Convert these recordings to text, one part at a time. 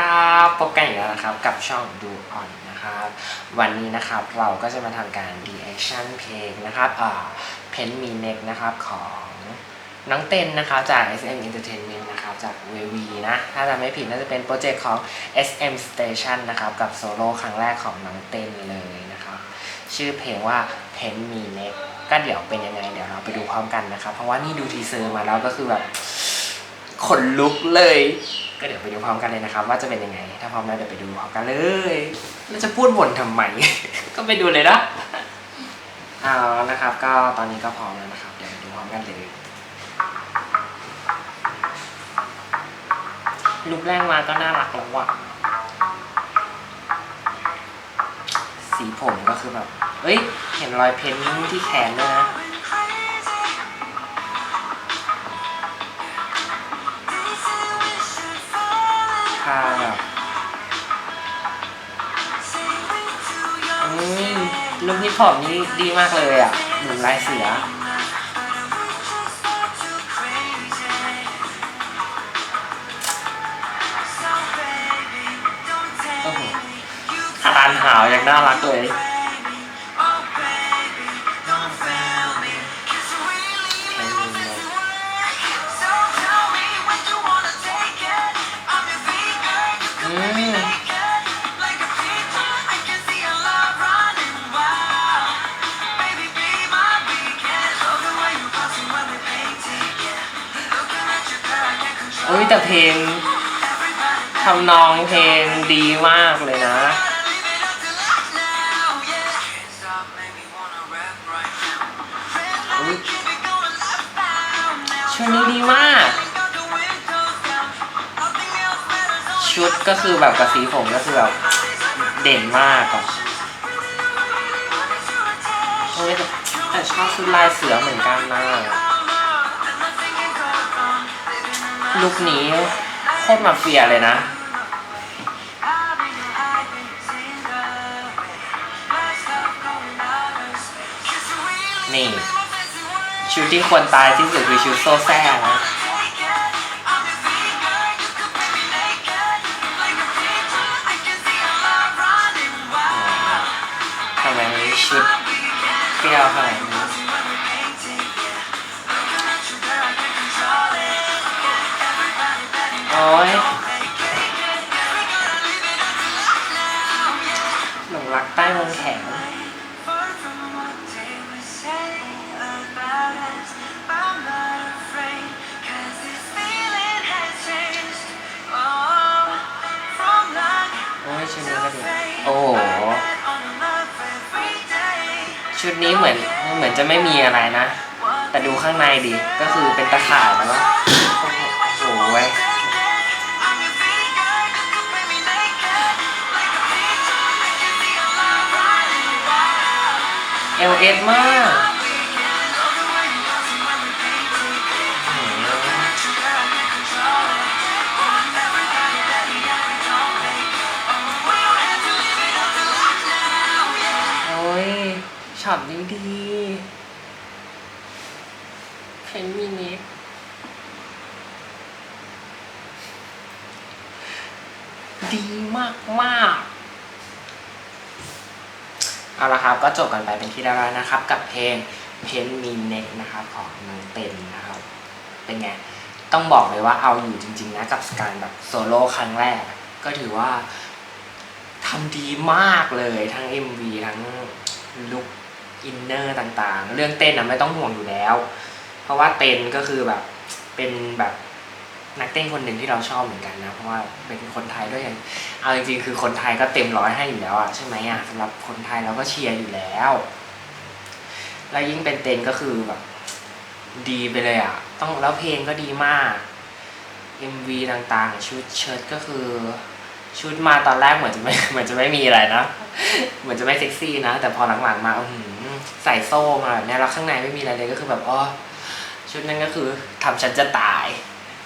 ครับพบกันอีกแล้วนะครับกับช่องดูออนนะครับวันนี้นะครับเราก็จะมาทำการ reaction เพลงนะครับอ่าเพนมีเน็กนะครับของน้องเต้นนะครับจาก SM Entertainment นะครับจากเววีนะถ้าจำไม่ผิดน่าจะเป็นโปรเจกต์ของ SM Station นะครับกับโซโล่ครั้งแรกของน้องเต้นเลยนะครับชื่อเพลงว่า Pen Me Neck ก็เดี๋ยวเป็นยังไงเดี๋ยวเราไปดูพร้อมกันนะครับเพราะว่านี่ดูทีเซอร์มาแล้วก็คือแบบขนลุกเลย ก็เดี๋ยวไปดูพร้อมกันเลยนะครับ ว่าจะเป็นยังไง ถ้าพร้อมแล้วเดี๋ยวไปดูพร้อมกันเลยแล้วจะพูดบ่นทำไม ก็ไปดูเลยนะเอานะครับ ก็ตอนนี้ก็พร้อมแล้วนะครับ เดี๋ยวไปดูพร้อมกันเลยลุกแรกมาก็น่ารักแล้วอะสีผมก็คือแบบ เอ้ย เห็นรอยเพ้นท์ที่แขนด้วยนะาแบบอืมลูกฮิปฮอปนี้ดีมากเลยอะหนุนลายเสืออ้โหอาการหาวยังน่ารักเลย แต่เพลงทำนองเพลงดีมากเลยนะ ชุดนี้ดีมาก ชุดก็คือแบบกับสีผมก็คือแบบเด่นมากอะโอ้ยแต่แต่ชอบชุดลายเสือเหมือนกันนะ ลุคนี้โคตรมาเฟียเลยนะ นี่ชุดที่ควรตายที่สุดคือชุดโซแซ่นะทำไมชุดเปรี้ยวขนาดนี้ โอ้ยหลงรักใต้วงแขนโอ้ยชุดนี้ก็ดีโอ้โหชุดนี้เหมือนเหมือนจะไม่มีอะไรนะ แต่ดูข้างในดิก็คือเป็นตะข่ายแล้วว่ เอลเอสมากอื้อหือโอ้ยช็อตนี้ดีเพนมินิดีมากมากๆ เอาละครับก็จบกันไปเป็นที่เรียบร้อยนะครับ กับเพลงเพนมินเน็กนะครับของน้องเต็นนะครับ เป็นไง ต้องบอกเลยว่าเอาอยู่จริง ๆ นะกับการแบบโซโล่ครั้งแรก ก็ถือว่าทำดีมากเลยทั้ง MV ทั้งลุคอินเนอร์ต่างๆ เรื่องเต้นนะไม่ต้องห่วงอยู่แล้ว เพราะว่าเต้นก็คือแบบเป็นแบบ นักเต้นคนหนึ่งที่เราชอบเหมือนกันนะเพราะว่าเป็นคนไทยด้วยกันเอาจริงๆคือคนไทยก็เต็มร้อยให้อยู่แล้วอะใช่ไหมอะสำหรับคนไทยเราก็เชียร์อยู่แล้ว แล้วยิ่งเป็นเต้นก็คือแบบดีไปเลยอะต้องแล้วเพลงก็ดีมาก MV ต่างๆ ชุดเชิ้ตก็คือ ชุดมาตอนแรกเหมือนจะไม่เหมือนจะไม่มีอะไรนะ เหมือนจะไม่เซ็กซี่นะ แต่พอหลังๆมาใส่โซ่มาแบบนี้แล้วข้างในไม่มีอะไรเลยก็คือแบบอ๋อชุดนั้นก็คือทำฉันจะตาย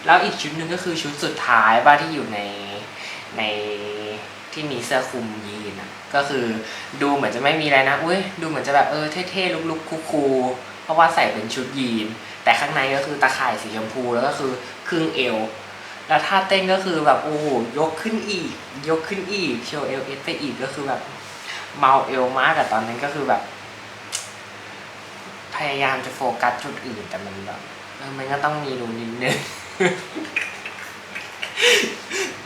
แล้วอีกชุดหนึ่งก็คือชุดสุดท้ายบ้าที่อยู่ในในที่มีเสื้อคลุมยีนอะก็คือดูเหมือนจะไม่มีอะไรนะอุ้ยดูเหมือนจะแบบเออเท่ๆลุกๆคูลๆเพราะว่าใส่เป็นชุดยีน แต่ข้างในก็คือตะข่ายสีชมพูแล้วก็คือครึ่งเอว แล้วท่าเต้นก็คือแบบโอ้โหยกขึ้นอีก ยกขึ้นอีกโชว์เอลเอสไปอีกก็คือแบบเมาเอลมากอะตอนนั้นก็คือแบบ พยายามจะโฟกัสจุดอื่นแต่มันแบบมันก็ต้องมีรูนิดนึง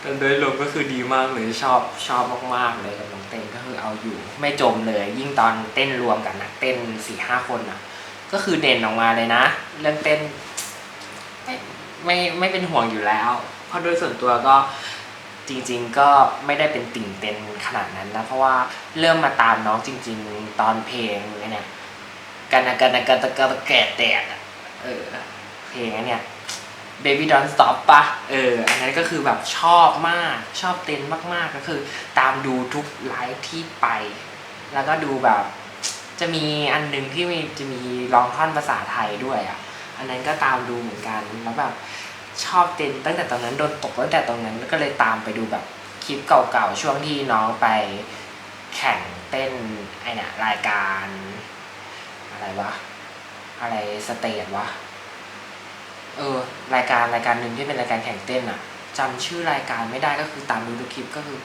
แต่โดยรวมก็คือดีมากเลยชอบชอบมากๆเลยกับน้องเต้นก็คือเอาอยู่ไม่จมเลย ยิ่งตอนเต้นรวมกันนะเต้นสี่ห้าคนนะก็คือเด่นออกมาเลยนะ เรื่องเต้น ไม่ไม่ไม่เป็นห่วงอยู่แล้ว เพราะโดยส่วนตัวก็จริง ๆ ก็ไม่ได้เป็นติ่งเต้นขนาดนั้นนะเพราะว่าเริ่มมาตามน้องจริง ๆ ตอนเพลงเนี่ยกันนะกันนะกันตะกันตะแก่แตกเออเพลงไอ้ เนี่ย Baby Don't Stop ปะเออ อันนั้นก็คือแบบชอบมาก ชอบเต้นมากๆ ก็คือตามดูทุกไลฟ์ที่ไป แล้วก็ดูแบบ จะมีอันหนึงที่มีจะมีร้องท่อนภาษาไทยด้วยอะ อันนั้นก็ตามดูเหมือนกัน แล้วแบบชอบเต้นตั้งแต่ตอนนั้นโดนตกตั้งแต่ตรงนั้นแล้วก็เลยตามไปดูแบบคลิปเก่าๆ ช่วงที่น้องไปแข่งเต้นไอเนี่ยรายการ อะไรวะ อะไรสเตจวะ เออรายการรายการหนึ่งที่เป็นรายการแข่งเต้นอะจำชื่อรายการไม่ได้ก็คือตามดูทุกคลิปก็คือ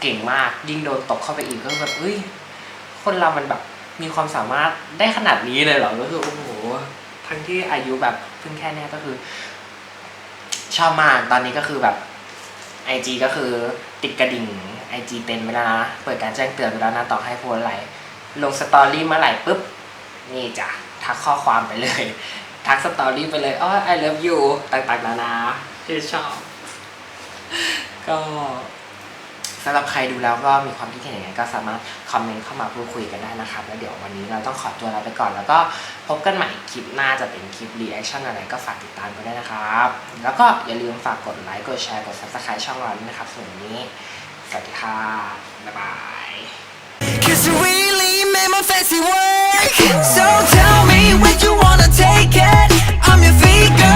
เก่งมากยิ่งโดนตกเข้าไปอีกก็แบบเอ้ยคนเรามันแบบมีความสามารถได้ขนาดนี้เลยเหรอก็คือโอ้โหทั้งที่อายุแบบเพิ่งแค่เนี้ยก็คือ ชอบมากตอนนี้ก็คือแบบไอจีก็คือติดกระดิ่งไอจีเต็มไปแล้วนะเปิดการแจ้งเตือนไปแล้วนะต่อให้โพสต์อะไรลงสตอรี่เมื่อไหร่ปุ๊บนี่จ้ะทักข้อความไปเลย ทักสตอรี่ไปเลยอ๋อ I love you ต่างๆนานาที่ชอบ ก็สำหรับใครดูแล้วก็มีความคิดเห็นยังไงก็สามารถคอมเมนต์เข้ามาพูดคุยกันได้นะครับ แล้วเดี๋ยววันนี้เราต้องขอตัวลาไปก่อน แล้วก็พบกันใหม่คลิปหน้าจะเป็นคลิปรีแอคชั่นอะไรก็ฝากติดตามกันด้วยนะครับ แล้วก็อย่าลืมฝากกดไลค์กดแชร์กด subscribe ช่องเราด้วยนะครับส่วนวันนี้สวัสดีค่ะบ๊ายบาย Cause you really made my fancy work So tell from your feet, girl.